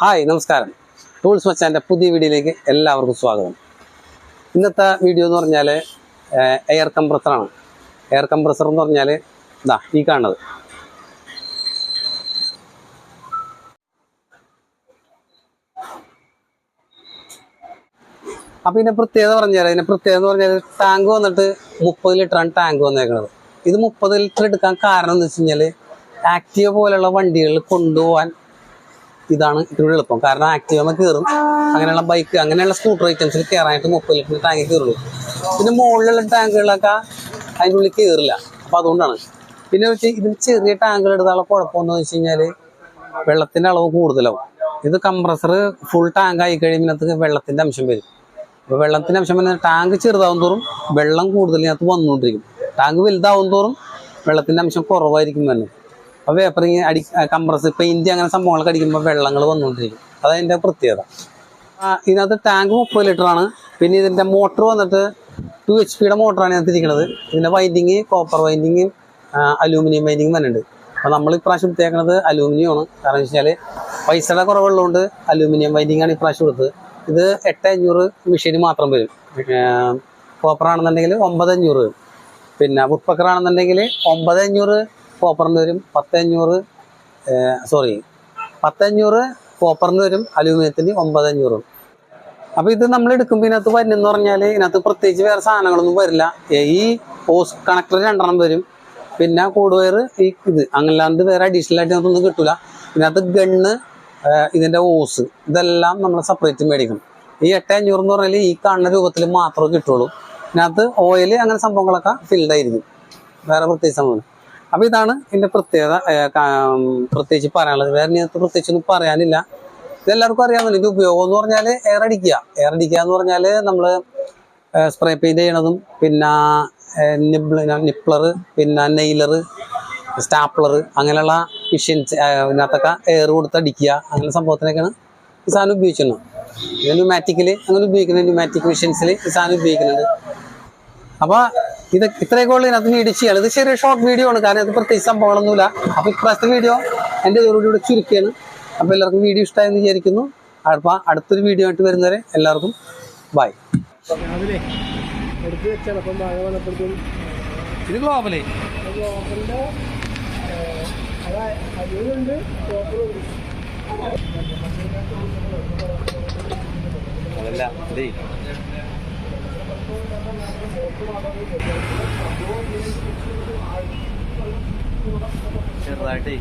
Hi നമസ്കാരം. Tools മച്ചാന്റെ പുതിയ വീഡിയോയിലേക്ക് എല്ലാവർക്കും സ്വാഗതം. ഇന്നത്തെ വീഡിയോ എന്ന് പറഞ്ഞാൽ എയർ കംപ്രസറാണ് എയർ കംപ്രസർ എന്ന് പറഞ്ഞാൽ ഇതാ ഈ കാണുന്നത്. അപ്പോൾ ഇതിന്റെ പ്രത്യേകത പറഞ്ഞാൽ ഇതിന്റെ പ്രത്യേകത എന്ന് പറഞ്ഞാൽ ടാങ്ക് വന്നിട്ട് മുപ്പത് ലിറ്ററാണ് ടാങ്ക് വന്നേക്കുന്നത് ഇത് മുപ്പത് ലിറ്റർ എടുക്കാൻ കാരണം എന്ന് വെച്ച് കഴിഞ്ഞാൽ ആക്റ്റീവ പോലെയുള്ള വണ്ടികളിൽ കൊണ്ടുപോകാൻ ഇതാണ് ഇതിലൂടെ എളുപ്പം. കാരണം ആക്റ്റീവ കയറും അങ്ങനെയുള്ള ബൈക്ക് അങ്ങനെയുള്ള സ്കൂട്ടർ ഐറ്റംസിൽ കയറാനായിട്ട് മുപ്പത് ലിറ്ററിന് ടാങ്ക് കയറുള്ളൂ പിന്നെ മുകളിലുള്ള ടാങ്കുകളൊക്കെ അതിന്റെ ഉള്ളിൽ കയറില്ല അപ്പോൾ അതുകൊണ്ടാണ്. പിന്നെ വെച്ച് ഇതിന് ചെറിയ ടാങ്കുകൾ എടുത്താലുള്ള കുഴപ്പമെന്ന് വെച്ച് കഴിഞ്ഞാൽ വെള്ളത്തിന്റെ അളവ് കൂടുതലാവും. ഇത് കംപ്രസർ ഫുൾ ടാങ്ക് ആയി കഴിയുമ്പോൾ വെള്ളത്തിന്റെ അംശം വരും. അപ്പോൾ വെള്ളത്തിന്റെ അംശം വരുന്ന ടാങ്ക് ചെറുതാവും തോറും വെള്ളം കൂടുതൽ ഇതിനകത്ത് വന്നുകൊണ്ടിരിക്കും. ടാങ്ക് വലുതാവും തോറും വെള്ളത്തിന്റെ അംശം കുറവായിരിക്കും തന്നെ. അപ്പോൾ പേപ്പറിങ് അടി കംപ്രസ് പെയിന്റ് അങ്ങനെ സംഭവങ്ങളൊക്കെ അടിക്കുമ്പോൾ വെള്ളങ്ങൾ വന്നുകൊണ്ടിരിക്കും അതതിന്റെ പ്രത്യേകത. ഇതിനകത്ത് ടാങ്ക് മുപ്പത് ലിറ്ററാണ് പിന്നെ ഇതിന്റെ മോട്ടർ വന്നിട്ട് ടു എച്ച് പിയുടെ മോട്ടറാണ് ഇതിനകത്ത് ഇരിക്കുന്നത് ഇതിന്റെ winding copper winding aluminium winding വന്നിട്ടുണ്ട് അപ്പോൾ നമ്മൾ ഇപ്രാവശ്യം എടുത്തേക്കുന്നത് അലൂമിനിയം ആണ്. കാരണം വെച്ചാൽ പൈസയുടെ കുറവുള്ളതുകൊണ്ട് അലൂമിനിയം വൈൻഡിങ് ആണ് ഇപ്രാവശ്യം കൊടുത്തത് ഇത് എട്ട് അഞ്ഞൂറ് മെഷീന് മാത്രം വരും. കോപ്പർ ആണെന്നുണ്ടെങ്കിൽ ഒമ്പത് അഞ്ഞൂറ് പിന്നെ വുഡ്പക്കർ ആണെന്നുണ്ടെങ്കിൽ ഒമ്പത് അഞ്ഞൂറ് കോപ്പറിന് വരും പത്തഞ്ഞൂറ് സോറി പത്തഞ്ഞൂറ് കോപ്പറിന് വരും അലൂമിനിയത്തിന് ഒമ്പതഞ്ഞൂറ്. അപ്പം അപ്പോൾ ഇത് നമ്മൾ എടുക്കുമ്പോൾ ഇതിനകത്ത് വരുന്നെന്ന് പറഞ്ഞാൽ ഇതിനകത്ത് പ്രത്യേകിച്ച് വേറെ സാധനങ്ങളൊന്നും വരില്ല. ഈ ഹോസ് കണക്ടർ രണ്ടെണ്ണം വരും. പിന്നെ കൂടുവയർ ഈ ഇത് അങ്ങനല്ലാണ്ട് വേറെ അഡീഷണൽ ആയിട്ട് ഇതിനകത്തൊന്നും കിട്ടില്ല ഇതിനകത്ത് ഗണ്ണ് ഇതിന്റെ ഓസ് ഇതെല്ലാം നമ്മൾ സെപ്പറേറ്റ് മേടിക്കണം ഈ എട്ട് അഞ്ഞൂറ് എന്ന് പറഞ്ഞാൽ ഈ കാണുന്ന രൂപത്തിൽ മാത്രമേ കിട്ടുള്ളൂ. ഇതിനകത്ത് ഓയിൽ അങ്ങനെ സംഭവങ്ങളൊക്കെ ഫിൽഡ് ആയിരിക്കും. വേറെ പ്രത്യേകിച്ച് സംഭവം അപ്പോൾ ഇതാണ് ഇതിന്റെ പ്രത്യേകത പ്രത്യേകിച്ച് പറയാനുള്ളത്. വേറെ ഇതിനകത്ത് പ്രത്യേകിച്ചൊന്നും പറയാനില്ല. ഇതെല്ലാവർക്കും അറിയാമല്ലോ ഇത് ഉപയോഗം എന്ന് പറഞ്ഞാൽ എയർ അടിക്കുക. എയർ അടിക്കുക എന്ന് പറഞ്ഞാൽ നമ്മൾ സ്പ്രേ പെയിന്റ് ചെയ്യണതും പിന്നെ നിബ്ല നിപ്ലർ പിന്നെ നെയിലർ സ്റ്റാപ്ലർ അങ്ങനെയുള്ള മെഷീൻസ് ഇതിനകത്തൊക്കെ എയർ കൊടുത്ത് അടിക്കുക. അങ്ങനെ സംഭവത്തിനൊക്കെയാണ് ഈ സാധനം ഉപയോഗിക്കുന്നത് ന്യൂമാറ്റിക്കിൽ അങ്ങനെ ഉപയോഗിക്കുന്നത് ന്യൂമാറ്റിക് മെഷീൻസിൽ ഈ സാധനം ഉപയോഗിക്കുന്നുണ്ട്. അപ്പോൾ ഇത് ഇത്രയൊക്കെ ഉള്ളൂ ഇതിനകത്ത് ഇടിച്ച് ചെയ്യണം ഇത് ചെറിയ ഷോർട്ട് വീഡിയോ ആണ്. കാരണം ഇത് പ്രത്യേകിച്ച് സംഭവങ്ങളൊന്നുമില്ല അപ്പോൾ ഇപ്രാവശ്യത്തെ വീഡിയോ എന്റെ ഇതോടുകൂടി ചുരുക്കിയാണ്. അപ്പോൾ എല്ലാവർക്കും വീഡിയോ ഇഷ്ടമായെന്ന് വിചാരിക്കുന്നു. അപ്പോൾ അടുത്തൊരു വീഡിയോ ആയിട്ട് വരുന്നവരെ എല്ലാവർക്കും ബൈ ഇത് ഗ്ലോബലേ അതല്ല ചെറുതായിട്ടേ.